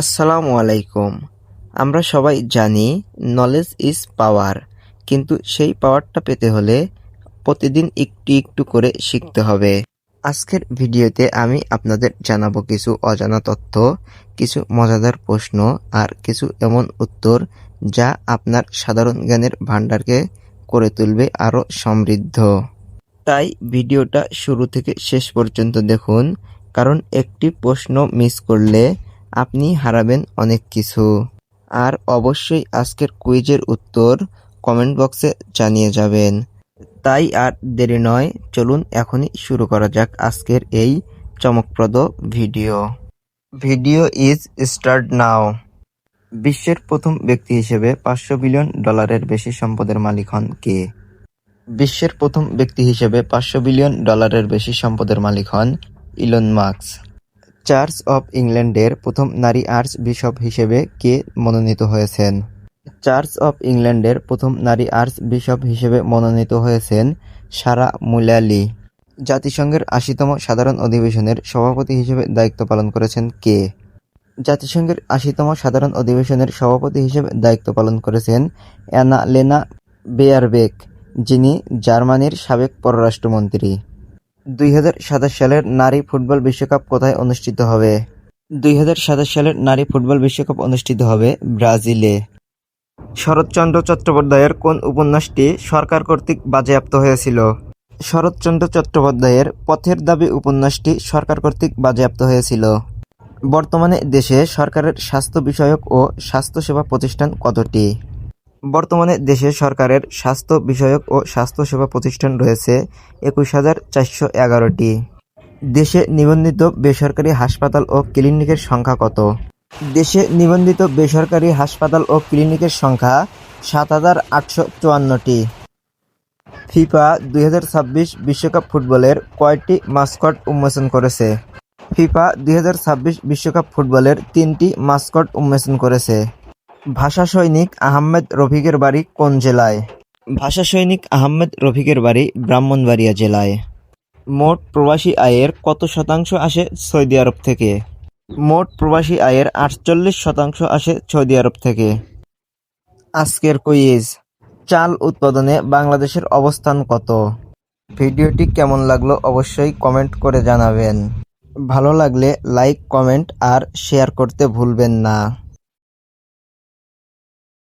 আসসালামু আলাইকুম। আমরা সবাই জানি নলেজ ইজ পাওয়ার কিন্তু সেই পাওয়ারটা পেতে হলে প্রতিদিন একটু একটু করে শিখতে হবে। আজকের ভিডিওতে আমি আপনাদের জানাব কিছু অজানা তথ্য, কিছু মজাদার প্রশ্ন, আর কিছু এমন উত্তর যা আপনার সাধারণ জ্ঞানের ভাণ্ডারকে করে তুলবে আরও সমৃদ্ধ। তাই ভিডিওটা শুরু থেকে শেষ পর্যন্ত দেখুন, কারণ একটি প্রশ্ন মিস করলে আপনি হারাবেন অনেক কিছু। আর অবশ্যই আজকের কুইজের উত্তর কমেন্ট বক্সে জানিয়ে যাবেন। তাই আর দেরি নয়, চলুন এখনই শুরু করা যাক আজকের এই চমকপ্রদ video. Video is start now. বিশ্বের প্রথম ব্যক্তি হিসেবে পাঁচশো বিলিয়ন ডলারের বেশি সম্পদের মালিক হন কে? বিশ্বের প্রথম ব্যক্তি হিসেবে পাঁচশো বিলিয়ন ডলারের বেশি সম্পদের মালিক হন ইলন মার্কস চার্চ অব ইংল্যান্ডের প্রথম নারী আর্চ বিশপ হিসেবে কে মনোনীত হয়েছেন? চার্চ অফ ইংল্যান্ডের প্রথম নারী আর্চ বিশপ হিসেবে মনোনীত হয়েছেন সারা মুলালি। জাতিসংঘের আশিতম সাধারণ অধিবেশনের সভাপতি হিসেবে দায়িত্ব পালন করেছেন কে? জাতিসংঘের আশিতম সাধারণ অধিবেশনের সভাপতি হিসেবে দায়িত্ব পালন করেছেন অ্যানা লেনা বেয়ারবেক, যিনি জার্মানির সাবেক পররাষ্ট্রমন্ত্রী। দুই সালের নারী ফুটবল বিশ্বকাপ কোথায় অনুষ্ঠিত হবে? দুই সালের নারী ফুটবল বিশ্বকাপ অনুষ্ঠিত হবে ব্রাজিলে। শরৎচন্দ্র চট্টোপাধ্যায়ের কোন উপন্যাসটি সরকার কর্তৃক বাজেয়াপ্ত হয়েছিল? শরৎচন্দ্র চট্টোপাধ্যায়ের পথের দাবি উপন্যাসটি সরকার কর্তৃক বাজেয়াপ্ত হয়েছিল। বর্তমানে দেশে সরকারের স্বাস্থ্য বিষয়ক ও স্বাস্থ্যসেবা প্রতিষ্ঠান কতটি? বর্তমানে দেশে সরকারের স্বাস্থ্য বিষয়ক ও স্বাস্থ্যসেবা প্রতিষ্ঠান রয়েছে একুশ হাজার চারশো এগারোটি। দেশে নিবন্ধিত বেসরকারি হাসপাতাল ও ক্লিনিকের সংখ্যা কত? দেশে নিবন্ধিত বেসরকারি হাসপাতাল ও ক্লিনিকের সংখ্যা সাত হাজার আটশো চুয়ান্নটি। ফিফা দুই বিশ্বকাপ ফুটবলের কয়টি মাস্কট উন্মোচন করেছে? ফিফা দুই বিশ্বকাপ ফুটবলের তিনটি মাস্কট উন্মোচন করেছে। ভাষা সৈনিক আহমেদ রফিকের বাড়ি কোন জেলায়? ভাষা সৈনিক আহমেদ রফিকের বাড়ি ব্রাহ্মণবাড়িয়া জেলায়। মোট প্রবাসী আয়ের কত শতাংশ আসে সৌদি আরব থেকে? মোট প্রবাসী আয়ের আটচল্লিশ শতাংশ আসে সৌদি আরব থেকে। আজকের কুইজ, চাল উৎপাদনে বাংলাদেশের অবস্থান কত? ভিডিওটি কেমন লাগল অবশ্যই কমেন্ট করে জানাবেন। ভালো লাগলে লাইক, কমেন্ট আর শেয়ার করতে ভুলবেন না।